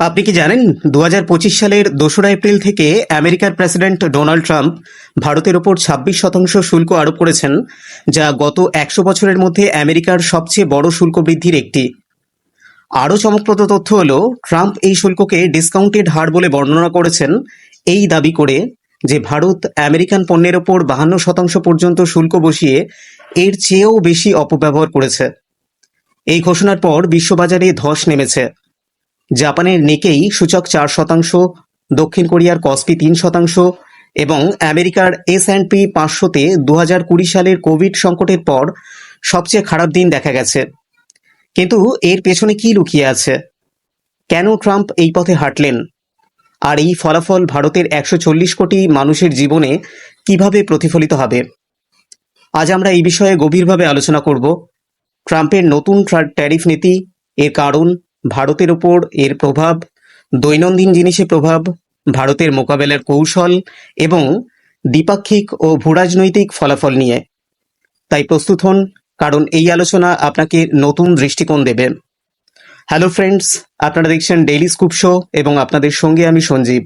আপনি কি জানেন দু হাজার পঁচিশ সালের দোসরা এপ্রিল থেকে আমেরিকার প্রেসিডেন্ট ডোনাল্ড ট্রাম্প ভারতের ওপর ছাব্বিশ শতাংশ শুল্ক আরোপ করেছেন, যা গত একশো বছরের মধ্যে আমেরিকার সবচেয়ে বড় শুল্ক বৃদ্ধির একটি। আরও চমকপ্রদ তথ্য হল, ট্রাম্প এই শুল্ককে ডিসকাউন্টেড হার বলে বর্ণনা করেছেন, এই দাবি করে যে ভারত আমেরিকান পণ্যের ওপর বাহান্ন শতাংশ পর্যন্ত শুল্ক বসিয়ে এর চেয়েও বেশি অপব্যবহার করেছে। এই ঘোষণার পর বিশ্ববাজারে ধস নেমেছে। জাপানের নিকেই সূচক চার শতাংশ, দক্ষিণ কোরিয়ার কসপি তিন শতাংশ এবং আমেরিকার এস অ্যান্ড পি পাঁচশোতে দু হাজার কুড়ি সালের কোভিড সংকটের পর সবচেয়ে খারাপ দিন দেখা গেছে। কিন্তু এর পেছনে কি লুকিয়ে আছে? কেন ট্রাম্প এই পথে হাঁটলেন? আর এই ফলাফল ভারতের একশো চল্লিশ কোটি মানুষের জীবনে কীভাবে প্রতিফলিত হবে? আজ আমরা এই বিষয়ে গভীরভাবে আলোচনা করব। ট্রাম্পের নতুন ট্যারিফ নীতি, এর কারণ ভারতের ওপর এর প্রভাব, দৈনন্দিন জিনিসে প্রভাব, ভারতের মোকাবেলার কৌশল এবং দ্বিপাক্ষিক ও ভূরাজনৈতিক ফলাফল নিয়ে। তাই প্রস্তুত হন, কারণ এই আলোচনা আপনাকে নতুন দৃষ্টিকোণ দেবে। হ্যালো ফ্রেন্ডস, আপনারা দেখছেন ডেইলি স্কুপ শো এবং আপনাদের সঙ্গে আমি সঞ্জীব।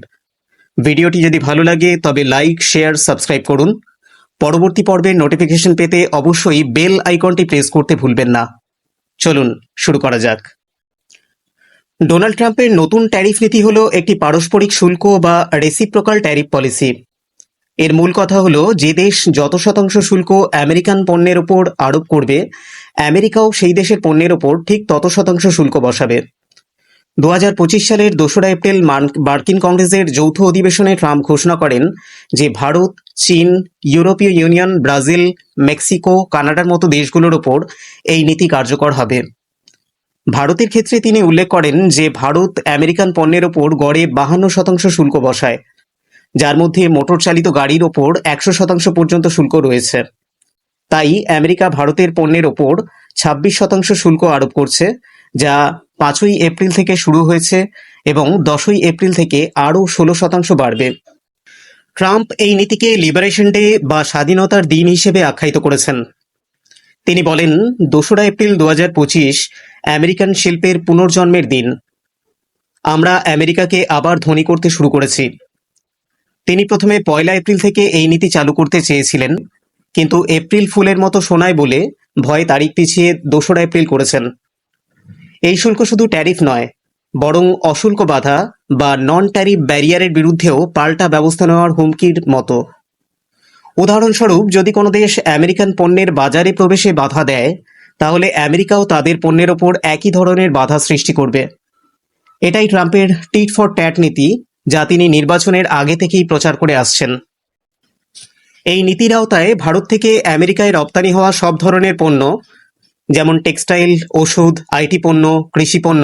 ভিডিওটি যদি ভালো লাগে, তবে লাইক, শেয়ার, সাবস্ক্রাইব করুন। পরবর্তী পর্বের নোটিফিকেশন পেতে অবশ্যই বেল আইকনটি প্রেস করতে ভুলবেন না। চলুন, শুরু করা যাক। ডোনাল্ড ট্রাম্পের নতুন ট্যারিফ নীতি হলো একটি পারস্পরিক শুল্ক বা রেসিপ্রোকাল ট্যারিফ পলিসি এর মূল কথা হলো, যে দেশ যত শতাংশ শুল্ক আমেরিকান পণ্যের ওপর আরোপ করবে, আমেরিকাও সেই দেশের পণ্যের ওপর ঠিক তত শতাংশ শুল্ক বসাবে। দু হাজার পঁচিশ সালের দোসরা এপ্রিল মার্কিন কংগ্রেসের যৌথ অধিবেশনে ট্রাম্প ঘোষণা করেন যে ভারত, চীন, ইউরোপীয় ইউনিয়ন, ব্রাজিল, মেক্সিকো, কানাডার মতো দেশগুলোর ওপর এই নীতি কার্যকর হবে। ভারতের ক্ষেত্রে তিনি উল্লেখ করেন যে, ভারত আমেরিকান পণ্যের ওপর গড়ে বাহান্ন শতাংশ শুল্ক বসায়, যার মধ্যে মোটর চালিত গাড়ির ওপর একশো শতাংশ পর্যন্ত শুল্ক রয়েছে। তাই আমেরিকা ভারতের পণ্যের ওপর ছাব্বিশ শতাংশ শুল্ক আরোপ করছে, যা পাঁচই এপ্রিল থেকে শুরু হয়েছে এবং দশই এপ্রিল থেকে আরও ষোলো শতাংশ বাড়বে। ট্রাম্প এই নীতিকে লিবারেশন ডে বা স্বাধীনতার দিন হিসেবে আখ্যায়িত করেছেন। তিনি বলেন, দোসরা এপ্রিল দু হাজার পঁচিশ, আমেরিকান শিল্পের পুনর্জন্মের দিন। আমরা আমেরিকাকে আবার ধনী করতে শুরু করেছি। তিনি প্রথমে পয়লা এপ্রিল থেকে এই নীতি চালু করতে চেয়েছিলেন, কিন্তু এপ্রিল ফুলের মতো শোনায় বলে ভয়ে তারিখ পিছিয়ে দোসরা এপ্রিল করেছেন। এই শুল্ক শুধু ট্যারিফ নয়, বরং অশুল্ক বাধা বা নন ট্যারিফ ব্যারিয়ারের বিরুদ্ধেও পাল্টা ব্যবস্থা নেওয়ার হুমকির মতো। উদাহরণস্বরূপ, যদি কোনো দেশ আমেরিকান পণ্যের বাজারে প্রবেশে বাধা দেয়, তাহলে আমেরিকাও তাদের পণ্যের ওপর একই ধরনের বাধা সৃষ্টি করবে। এটাই ট্রাম্পের টিট ফর ট্যাট নীতি, যা তিনি নির্বাচনের আগে থেকেই প্রচার করে আসছেন। এই নীতির আওতায় ভারত থেকে আমেরিকায় রপ্তানি হওয়া সব ধরনের পণ্য, যেমন টেক্সটাইল, ওষুধ আইটি পণ্য, কৃষি পণ্য,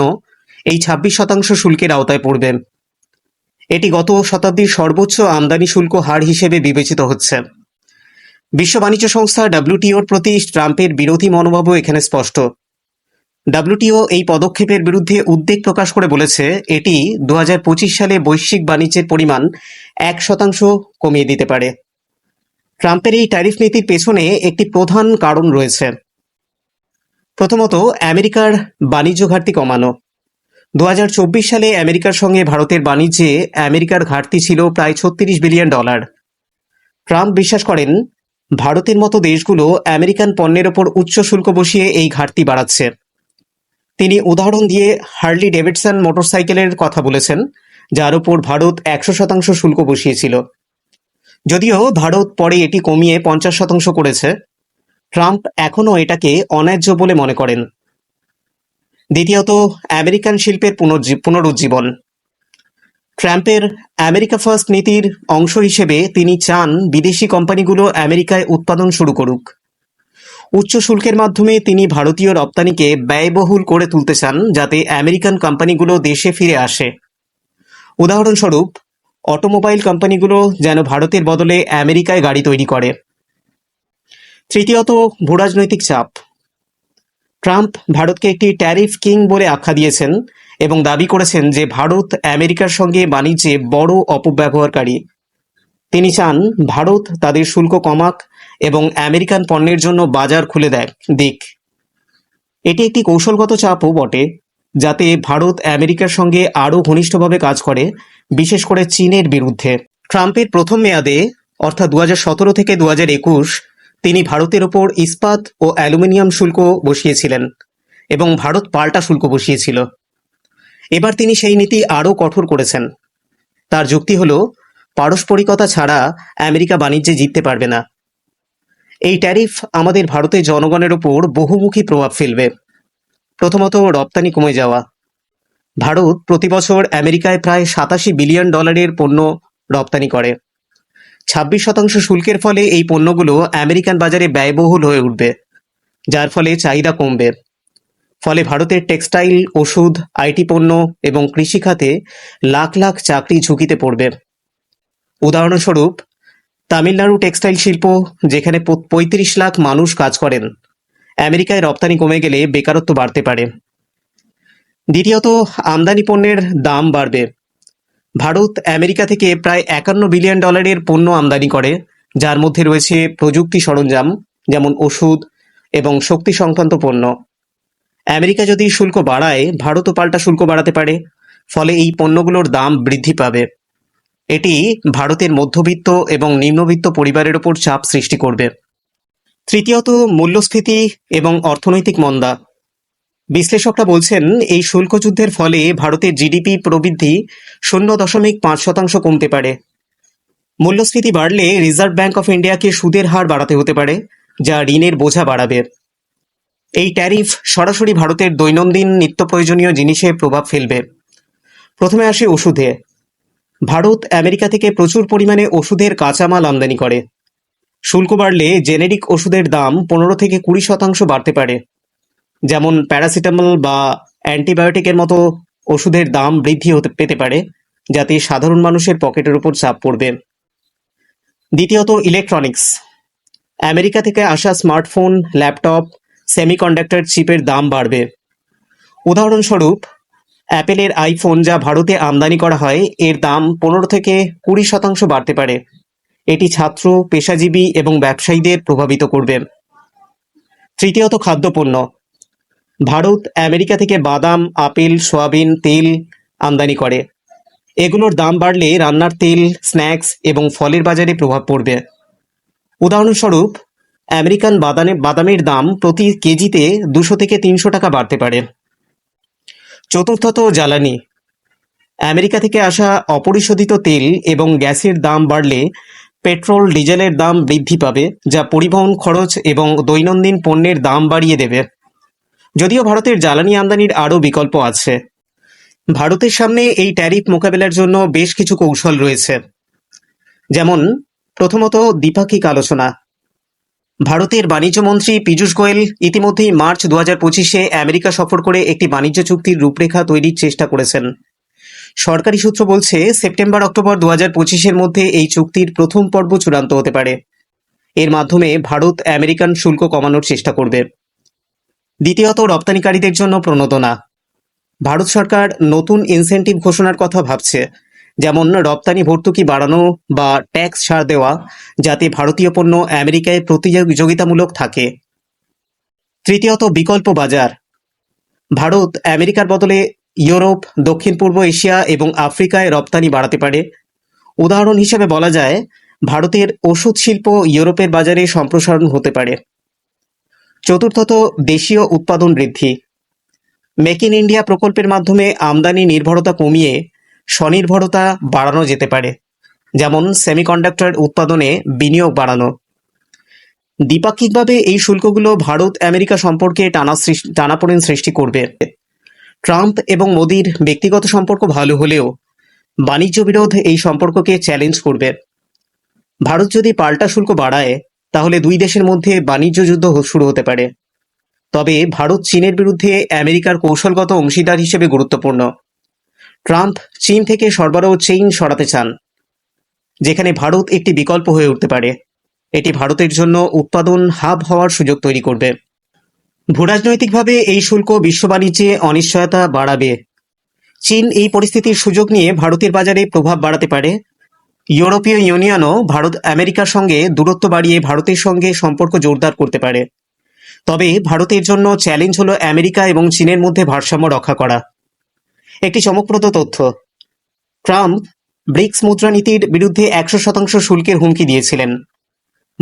এই ছাব্বিশ শতাংশ শুল্কের আওতায় পড়বে। এটি গত শতাব্দীর সর্বোচ্চ আমদানি শুল্ক হার হিসেবে বিবেচিত হচ্ছে। বিশ্ব বাণিজ্য সংস্থা ডাব্লিউটিওর প্রতি ট্রাম্পের বিরোধী মনোভাবও এখানে স্পষ্ট। ডাব্লিউটিও এই পদক্ষেপের বিরুদ্ধে উদ্বেগ প্রকাশ করে বলেছে, এটি দু হাজার পঁচিশ সালে বৈশ্বিক বাণিজ্যের পরিমাণ এক শতাংশ কমিয়ে দিতে পারে। ট্রাম্পের এই ট্যারিফ নীতির পেছনে একটি প্রধান কারণ রয়েছে। প্রথমত, আমেরিকার বাণিজ্য ঘাটতি কমানো। দু হাজার চব্বিশ সালে আমেরিকার সঙ্গে ভারতের বাণিজ্যে আমেরিকার ঘাটতি ছিল প্রায় ছত্রিশ বিলিয়ন ডলার। ট্রাম্প বিশ্বাস করেন ভারতের মতো দেশগুলো আমেরিকান পণ্যের ওপর উচ্চ শুল্ক বসিয়ে এই ঘাটতি বাড়াচ্ছে। তিনি উদাহরণ দিয়ে হার্লি ডেভিডসন মোটরসাইকেলের কথা বলেছেন, যার উপর ভারত একশো শতাংশ শুল্ক বসিয়েছিল। যদিও ভারত পরে এটি কমিয়ে পঞ্চাশ শতাংশ করেছে, ট্রাম্প এখনও এটাকে অন্যায্য বলে মনে করেন। দ্বিতীয়ত, আমেরিকান শিল্পের পুনর্জী- পুনরুজ্জীবন। ট্রাম্পের আমেরিকা ফার্স্ট নীতির অংশ হিসেবে তিনি চান বিদেশি কোম্পানিগুলো আমেরিকায় উৎপাদন শুরু করুক। উচ্চ শুল্কের মাধ্যমে তিনি ভারতীয় রপ্তানিকে ব্যয়বহুল করে তুলতে চান যাতে আমেরিকান কোম্পানিগুলো দেশে ফিরে আসে। উদাহরণস্বরূপ, অটোমোবাইল কোম্পানিগুলো যেন ভারতের বদলে আমেরিকায় গাড়ি তৈরি করে। তৃতীয়ত, ভূরাজনৈতিক চাপ। ট্রাম্প ভারতকে একটি ট্যারিফ কিং বলে আখ্যা দিয়েছেন এবং দাবি করেছেন যে ভারত আমেরিকার সঙ্গে বাণিজ্যে বড় অপব্যবহারকারী। তিনি চান ভারত তাদের শুল্ক কমাক এবং আমেরিকান পণ্যের জন্য বাজার খুলে দেয়, দিক। এটি একটি কৌশলগত চাপও বটে, যাতে ভারত আমেরিকার সঙ্গে আরও ঘনিষ্ঠভাবে কাজ করে, বিশেষ করে চীনের বিরুদ্ধে। ট্রাম্পের প্রথম মেয়াদে, অর্থাৎ দু থেকে দু তিনি ভারতের ওপর ইস্পাত ও অ্যালুমিনিয়াম শুল্ক বসিয়েছিলেন এবং ভারত পাল্টা শুল্ক বসিয়েছিল। এবার তিনি সেই নীতি আরও কঠোর করেছেন। তার যুক্তি হল, পারস্পরিকতা ছাড়া আমেরিকা বাণিজ্যে জিততে পারবে না। এই ট্যারিফ আমাদের ভারতের জনগণের ওপর বহুমুখী প্রভাব ফেলবে। প্রথমত, রপ্তানি কমে যাওয়া। ভারত প্রতি বছর আমেরিকায় প্রায় সাতাশি বিলিয়ন ডলারের পণ্য রপ্তানি করে। ছাব্বিশ শতাংশ শুল্কের ফলে এই পণ্যগুলো আমেরিকান বাজারে ব্যয়বহুল হয়ে উঠবে, যার ফলে চাহিদা কমবে। ফলে ভারতের টেক্সটাইল, ওষুধ আইটি পণ্য এবং কৃষি খাতে লাখ লাখ চাকরি ঝুঁকিতে পড়বে। উদাহরণস্বরূপ, তামিলনাড়ু টেক্সটাইল শিল্প, যেখানে পঁয়ত্রিশ লাখ মানুষ কাজ করেন, আমেরিকায় রপ্তানি কমে গেলে বেকারত্ব বাড়তে পারে। দ্বিতীয়ত, আমদানি পণ্যের দাম বাড়বে। ভারত আমেরিকা থেকে প্রায় একান্ন বিলিয়ন ডলারের পণ্য আমদানি করে, যার মধ্যে রয়েছে প্রযুক্তি সরঞ্জাম, যেমন ওষুধ এবং শক্তি সংক্রান্ত পণ্য। আমেরিকা যদি শুল্ক বাড়ায়, ভারতও পাল্টা শুল্ক বাড়াতে পারে, ফলে এই পণ্যগুলোর দাম বৃদ্ধি পাবে। এটি ভারতের মধ্যবিত্ত এবং নিম্নবিত্ত পরিবারের ওপর চাপ সৃষ্টি করবে। তৃতীয়ত, মূল্যস্ফীতি এবং অর্থনৈতিক মন্দা। বিশ্লেষকরা বলছেন, এই শুল্ক যুদ্ধের ফলে ভারতের জিডিপি প্রবৃদ্ধি শূন্য দশমিক পাঁচ শতাংশ কমতে পারে। মূল্যস্ফীতি বাড়লে রিজার্ভ ব্যাংক অফ ইন্ডিয়াকে সুদের হার বাড়াতে হতে পারে, যা ঋণের বোঝা বাড়াবে। এই ট্যারিফ সরাসরি ভারতের দৈনন্দিন নিত্য প্রয়োজনীয় জিনিসে প্রভাব ফেলবে। প্রথমে আসে ওষুধে। ভারত আমেরিকা থেকে প্রচুর পরিমাণে ওষুধের কাঁচামাল আমদানি করে। শুল্ক বাড়লে জেনেরিক ওষুধের দাম পনেরো থেকে কুড়ি শতাংশ বাড়তে পারে। যেমন প্যারাসিটামল বা অ্যান্টিবায়োটিকের মতো ওষুধের দাম বৃদ্ধি হতে পেতে পারে, যাতে সাধারণ মানুষের পকেটের উপর চাপ পড়বে। দ্বিতীয়ত ইলেকট্রনিক্স আমেরিকা থেকে আসা স্মার্টফোন, ল্যাপটপ সেমিকন্ডাক্টর চিপের দাম বাড়বে। উদাহরণস্বরূপ, অ্যাপেলের আইফোন যা ভারতে আমদানি করা হয়, এর দাম পনেরো থেকে কুড়ি শতাংশ বাড়তে পারে। এটি ছাত্র, পেশাজীবী এবং ব্যবসায়ীদের প্রভাবিত করবে। তৃতীয়ত, খাদ্যপণ্য। ভারত আমেরিকা থেকে বাদাম, আপেল, সয়াবিন, তেল আমদানি করে। এগুলোর দাম বাড়লে রান্নার তেল, স্ন্যাক্স এবং ফলের বাজারে প্রভাব পড়বে। উদাহরণস্বরূপ, আমেরিকান বাদামে, বাদামের দাম প্রতি কেজিতে দুশো থেকে তিনশো টাকা বাড়তে পারে। চতুর্থত, জ্বালানি। আমেরিকা থেকে আসা অপরিশোধিত তেল এবং গ্যাসের দাম বাড়লে পেট্রোল, ডিজেলের দাম বৃদ্ধি পাবে, যা পরিবহন খরচ এবং দৈনন্দিন পণ্যের দাম বাড়িয়ে দেবে। যদিও ভারতের জ্বালানি আমদানির আরও বিকল্প আছে। ভারতের সামনে এই ট্যারিফ মোকাবেলার জন্য বেশ কিছু কৌশল রয়েছে। যেমন, প্রথমত দ্বিপাক্ষিক আলোচনা। ভারতের বাণিজ্য মন্ত্রী পীযূষ গোয়েল ইতিমধ্যেই মার্চ দু হাজার পঁচিশে আমেরিকা সফর করে একটি বাণিজ্য চুক্তির রূপরেখা তৈরির চেষ্টা করেছেন। সরকারি সূত্র বলছে, সেপ্টেম্বর অক্টোবর দু হাজার পঁচিশের মধ্যে এই চুক্তির প্রথম পর্ব চূড়ান্ত হতে পারে। এর মাধ্যমে ভারত আমেরিকান শুল্ক কমানোর চেষ্টা করবে। দ্বিতীয়ত, রপ্তানিকারীদের জন্য প্রণোদনা। ভারত সরকার নতুন ইনসেন্টিভ ঘোষণার কথা ভাবছে, যেমন রপ্তানি ভর্তুকি বাড়ানো বা ট্যাক্স ছাড় দেওয়া, যাতে ভারতীয় পণ্য আমেরিকায় প্রতিযোগিতামূলক থাকে। তৃতীয়ত, বিকল্প বাজার। ভারত আমেরিকার বদলে ইউরোপ, দক্ষিণ পূর্ব এশিয়া এবং আফ্রিকায় রপ্তানি বাড়াতে পারে। উদাহরণ হিসেবে বলা যায়, ভারতের ওষুধ শিল্প ইউরোপের বাজারে সম্প্রসারণ হতে পারে। চতুর্থত দেশীয় উৎপাদন বৃদ্ধি। মেক ইন ইন্ডিয়া প্রকল্পের মাধ্যমে আমদানি নির্ভরতা কমিয়ে স্বনির্ভরতা বাড়ানো যেতে পারে, যেমন সেমিকন্ডাক্টর উৎপাদনে বিনিয়োগ বাড়ানো। দ্বিপাক্ষিকভাবে এই শুল্কগুলো ভারত, আমেরিকা সম্পর্কে টানা টানাপোড়েন সৃষ্টি করবে। ট্রাম্প এবং মোদির ব্যক্তিগত সম্পর্ক ভালো হলেও বাণিজ্য বিরোধ এই সম্পর্ককে চ্যালেঞ্জ করবে। ভারত যদি পাল্টা শুল্ক বাড়ায় তাহলে দুই দেশের মধ্যে বাণিজ্য যুদ্ধ শুরু হতে পারে। তবে ভারত চীনের বিরুদ্ধে আমেরিকার কৌশলগত অংশীদার হিসেবে গুরুত্বপূর্ণ। ট্রাম্প চীন থেকে সরবরাহ চেইন সরাতে চান, যেখানে ভারত একটি বিকল্প হয়ে উঠতে পারে। এটি ভারতের জন্য উৎপাদন হাব হওয়ার সুযোগ তৈরি করবে। ভূরাজনৈতিকভাবে এই শুল্ক বিশ্ব বাণিজ্যে অনিশ্চয়তা বাড়াবে। চীন এই পরিস্থিতির সুযোগ নিয়ে ভারতের বাজারে প্রভাব বাড়াতে পারে ইউরোপীয় ইউনিয়নও ভারত আমেরিকার সঙ্গে দূরত্ব বাড়িয়ে ভারতের সঙ্গে সম্পর্ক জোরদার করতে পারে। তবে ভারতের জন্য চ্যালেঞ্জ হলো আমেরিকা এবং চীনের মধ্যে ভারসাম্য রক্ষা করা। একটি চমকপ্রদ তথ্য, ট্রাম্প ব্রিক্স মুদ্রানীতির বিরুদ্ধে একশো শতাংশ শুল্কের হুমকি দিয়েছিলেন।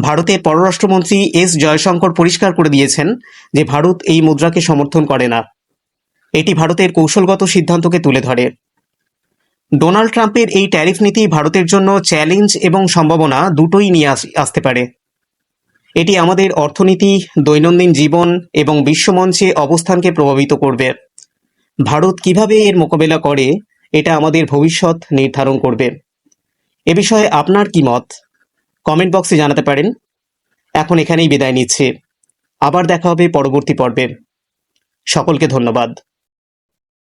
ভারতের পররাষ্ট্রমন্ত্রী এস জয়শঙ্কর পরিষ্কার করে দিয়েছেন যে ভারত এই মুদ্রাকে সমর্থন করে না। এটি ভারতের কৌশলগত সিদ্ধান্তকে তুলে ধরে। ডোনাল্ড ট্রাম্পের এই ট্যারিফ নীতি ভারতের জন্য চ্যালেঞ্জ এবং সম্ভাবনা দুটোই নিয়ে আস- আসতে পারে। এটি আমাদের অর্থনীতি, দৈনন্দিন জীবন এবং বিশ্বমঞ্চে অবস্থানকে প্রভাবিত করবে। ভারত কীভাবে এর মোকাবেলা করে, এটা আমাদের ভবিষ্যৎ নির্ধারণ করবে। এ বিষয়ে আপনার কি মত? কমেন্ট বক্সে জানাতে পারেন। এখন এখানেই বিদায় নিচ্ছে। আবার দেখা হবে পরবর্তী পর্বে। সকলকে ধন্যবাদ।